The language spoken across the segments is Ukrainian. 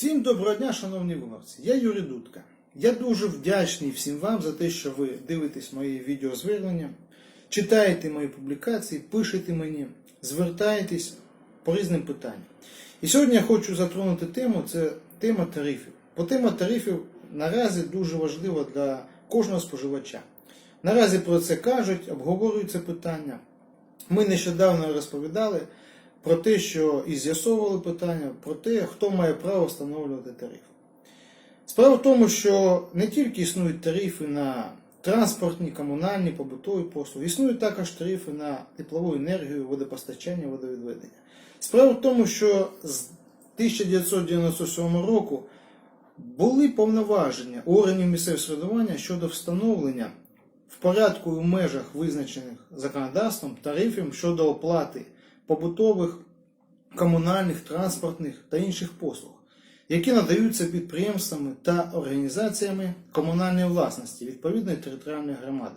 Всім доброго дня, шановні виборці. Я Юрій Дудка. Я дуже вдячний всім вам за те, що ви дивитесь мої відеозвернення, читаєте мої публікації, пишете мені, звертаєтесь по різним питанням. І сьогодні я хочу затронути тему, це тема тарифів. Бо тема тарифів наразі дуже важлива для кожного споживача. Наразі про це кажуть, обговорюють це питання. Ми нещодавно розповідали про те, що і з'ясовували питання про те, хто має право встановлювати тарифи. Справа в тому, що не тільки існують тарифи на транспортні, комунальні, побутові послуги, існують також тарифи на теплову енергію, водопостачання, водовідведення. Справа в тому, що з 1997 року були повноваження органів місцевого самоврядування щодо встановлення в порядку і в межах визначених законодавством тарифів щодо оплати побутових, комунальних, транспортних та інших послуг, які надаються підприємствами та організаціями комунальної власності відповідної територіальної громади.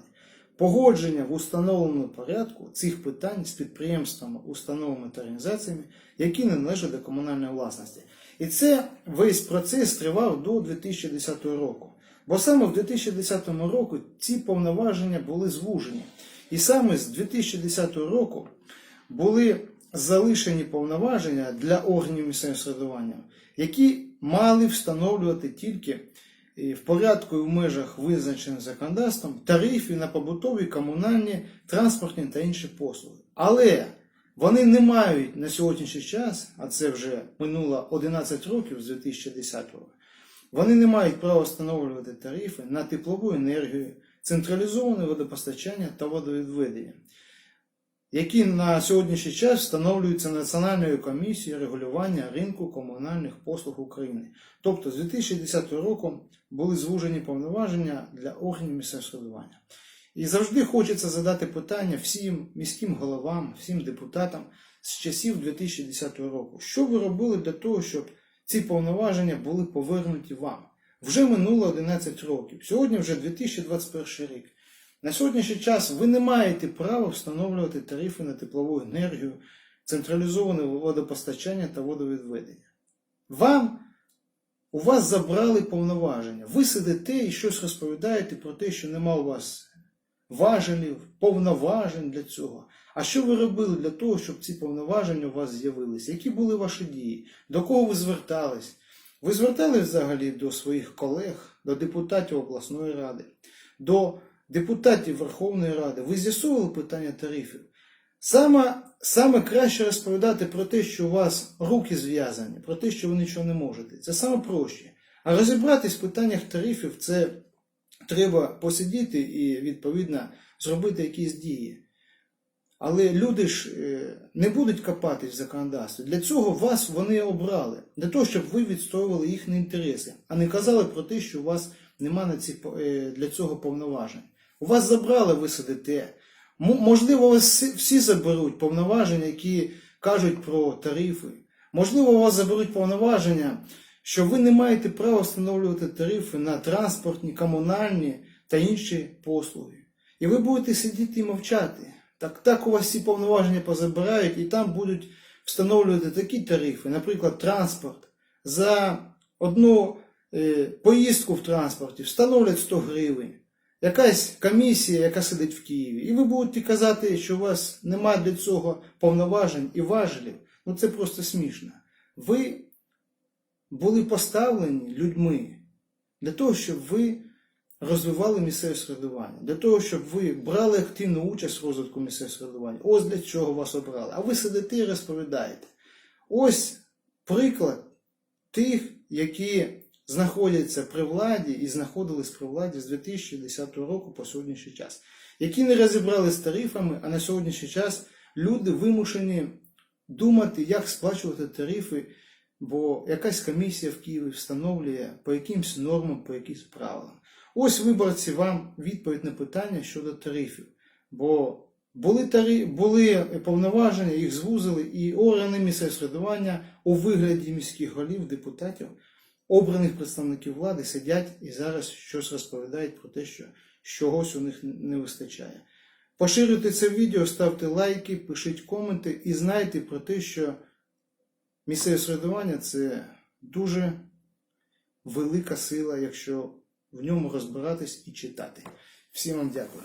Погодження в установленому порядку цих питань з підприємствами, установами та організаціями, які не належать до комунальної власності. І це весь процес тривав до 2010 року. Бо саме в 2010 року ці повноваження були звужені. І саме з 2010 року були залишені повноваження для органів місцевого самоврядування, які мали встановлювати тільки е, в порядку і в межах визначених законодавством тарифи на побутові, комунальні, транспортні та інші послуги. Але вони не мають на сьогоднішній час, а це вже минуло 11 років з 2010 року, вони не мають права встановлювати тарифи на теплову енергію, централізоване водопостачання та водовідведення, які на сьогоднішній час встановлюються Національною комісією регулювання ринку комунальних послуг України. Тобто з 2010 року були звужені повноваження для органів місцевого самоврядування. І завжди хочеться задати питання всім міським головам, всім депутатам з часів 2010 року. Що ви робили для того, щоб ці повноваження були повернуті вам? Вже минуло 11 років. Сьогодні вже 2021 рік. На сьогоднішній час ви не маєте права встановлювати тарифи на теплову енергію, централізоване водопостачання та водовідведення. Вам у вас забрали повноваження. Ви сидите і щось розповідаєте про те, що нема у вас важелів, повноважень для цього. А що ви робили для того, щоб ці повноваження у вас з'явилися? Які були ваші дії? До кого ви звертались? Ви звертались взагалі до своїх колег, до депутатів обласної ради, до депутатів Верховної Ради? Ви з'ясовували питання тарифів? Саме, саме краще розповідати про те, що у вас руки зв'язані, про те, що ви нічого не можете. Це саме проще. А розібратись в питаннях тарифів це треба посидіти і, відповідно, зробити якісь дії. Але люди ж е, не будуть копатись в законодавстві. Для цього вас вони обрали. Для того, щоб ви відстоювали їхні інтереси, а не казали про те, що у вас нема на ці, е, для цього повноважень. У вас забрали, ви сидите. Можливо, вас всі- всі заберуть повноваження, які кажуть про тарифи. Можливо, у вас заберуть повноваження, що ви не маєте права встановлювати тарифи на транспортні, комунальні та інші послуги. І ви будете сидіти і мовчати. Так, так у вас ці повноваження позабирають, і там будуть встановлювати такі тарифи, наприклад, транспорт. За одну е, поїздку в транспорті встановлять 100 гривень. Якась комісія, яка сидить в Києві, і ви будете казати, що у вас немає для цього повноважень і важелів. Ну це просто смішно. Ви були поставлені людьми для того, щоб ви розвивали місцеве середування, для того, щоб ви брали активну участь в розвитку місцевого середування. Ось для чого вас обрали. А ви сидите і розповідаєте. Ось приклад тих, які знаходяться при владі і знаходились при владі з 2010 року по сьогоднішній час, які не розібрали з тарифами, а на сьогоднішній час люди вимушені думати, як сплачувати тарифи, бо якась комісія в Києві встановлює по якимсь нормам, по якимсь правилам. Ось виборці вам відповідь на питання щодо тарифів. Бо були, тарі... були повноваження, їх звузили, і органи місцевого самоврядування у вигляді міських голів, депутатів, обраних представників влади сидять і зараз щось розповідають про те, що чогось у них не вистачає. Поширюйте це відео, ставте лайки, пишіть коменти і знайте про те, що місцеве самоврядування це дуже велика сила, якщо в ньому розбиратись і читати. Всім вам дякую.